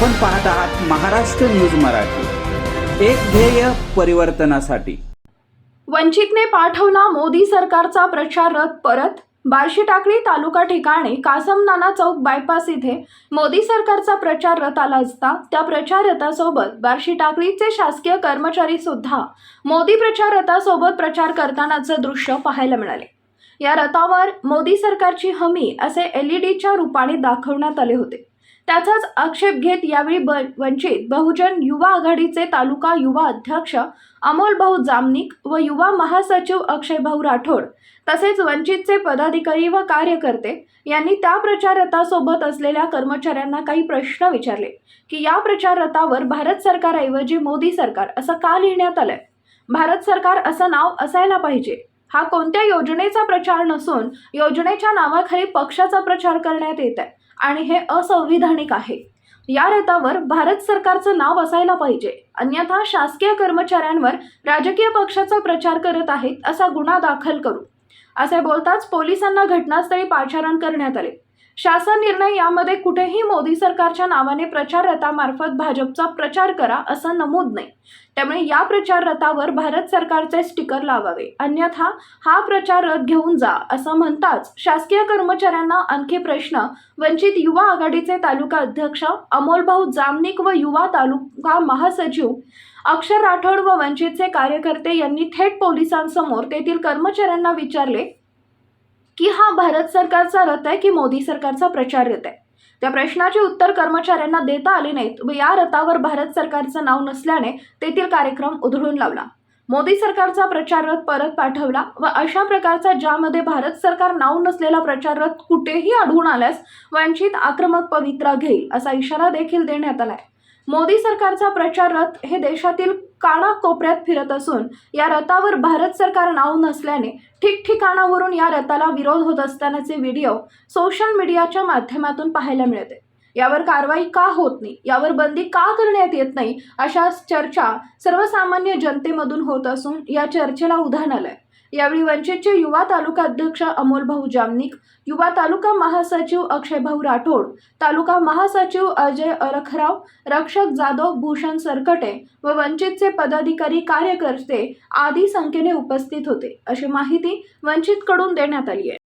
पाहत आहात महाराष्ट्र न्यूज मराठी. एक ध्येय परिवर्तनासाठी. वंचितने पाठवला मोदी सरकारचा प्रचार रथ परत? बार्शी टाकळी तालुका ठिकाणी कासम नाना चौक बायपास इथे मोदी सरकारचा प्रचार रथ आला असता त्या प्रचार रथासोबत बार्शी टाकळीचे शासकीय कर्मचारी सुद्धा मोदी प्रचार रथासोबत प्रचार करतानाचं दृश्य पाहायला मिळाले. या रथावर मोदी सरकारची हमी असे एलईडीच्या रूपाने दाखवण्यात आले होते. त्याचाच आक्षेप घेत यावेळी ब वंचित बहुजन युवा आघाडीचे तालुका युवा अध्यक्ष अमोल भाऊ जामनिक व युवा महासचिव अक्षय भाऊ राठोड तसेच वंचितचे पदाधिकारी व कार्यकर्ते यांनी त्या प्रचाररथासोबत असलेल्या कर्मचाऱ्यांना काही प्रश्न विचारले की या प्रचाररथावर भारत सरकारऐवजी मोदी सरकार असं का लिहिण्यात आलंय? भारत सरकार असं नाव असायला पाहिजे. हा कोणत्या योजनेचा प्रचार नसून योजनेच्या नावाखाली पक्षाचा प्रचार करण्यात येत आहे आणि हे असंविधानिक आहे. या रथावर भारत सरकारचं नाव असायला पाहिजे. अन्यथा शासकीय कर्मचाऱ्यांवर राजकीय पक्षाचा प्रचार करत आहेत असा गुन्हा दाखल करू. असे बोलताच पोलिसांना घटनास्थळी पाचारण करण्यात आले. शासन निर्णय यामध्ये कुठेही मोदी सरकारच्या नावाने प्रचार रथामार्फत भाजपचा प्रचार करा असं नमूद नाही. त्यामुळे या प्रचार रथावर भारत सरकारचे स्टिकर लावावे. अन्यथा हा प्रचार रथ घेऊन जा असं म्हणताच शासकीय कर्मचाऱ्यांना आणखी प्रश्न. वंचित युवा आघाडीचे तालुका अध्यक्ष अमोलभाऊ जामनिक व युवा तालुका महासचिव अक्षर राठोड व वंचितचे कार्यकर्ते यांनी थेट पोलिसांसमोर तेथील कर्मचाऱ्यांना विचारले की हा भारत सरकारचा रथ आहे की मोदी सरकारचा प्रचार रथ आहे? त्या प्रश्नाचे उत्तर कर्मचाऱ्यांना देता आले नाहीत. व या रथावर भारत सरकारचं नाव नसल्याने तेथील कार्यक्रम उधळून लावला. मोदी सरकारचा प्रचार रथ परत पाठवला व अशा प्रकारचा ज्यामध्ये भारत सरकार नाव नसलेला प्रचार रथ कुठेही आढळून आल्यास वंचित आक्रमक पवित्रा घेईल असा इशारा देखील देण्यात आलाय. मोदी सरकारचा प्रचार रथ हे देशातील कानाकोपऱ्यात फिरत असून या रथावर भारत सरकार नाव नसल्याने ठिकठिकाणावरून या रथाला विरोध होत असतानाचे व्हिडिओ सोशल मीडियाच्या माध्यमातून पाहायला मिळते. यावर कारवाई का होत नाही? यावर बंदी का करण्यात येत नाही? अशा चर्चा सर्वसामान्य जनतेमधून होत असून या चर्चेला उधाण आलंय. यावेळी वंचितचे युवा तालुका अध्यक्ष अमोल भाऊ जामनिक युवा तालुका महासचिव अक्षय भाऊ राठोड तालुका महासचिव अजय अरखराव रक्षक जाधव भूषण सरकटे व वंचितचे पदाधिकारी कार्यकर्ते आदी संख्येने उपस्थित होते. अशी माहिती वंचितकडून देण्यात आली आहे.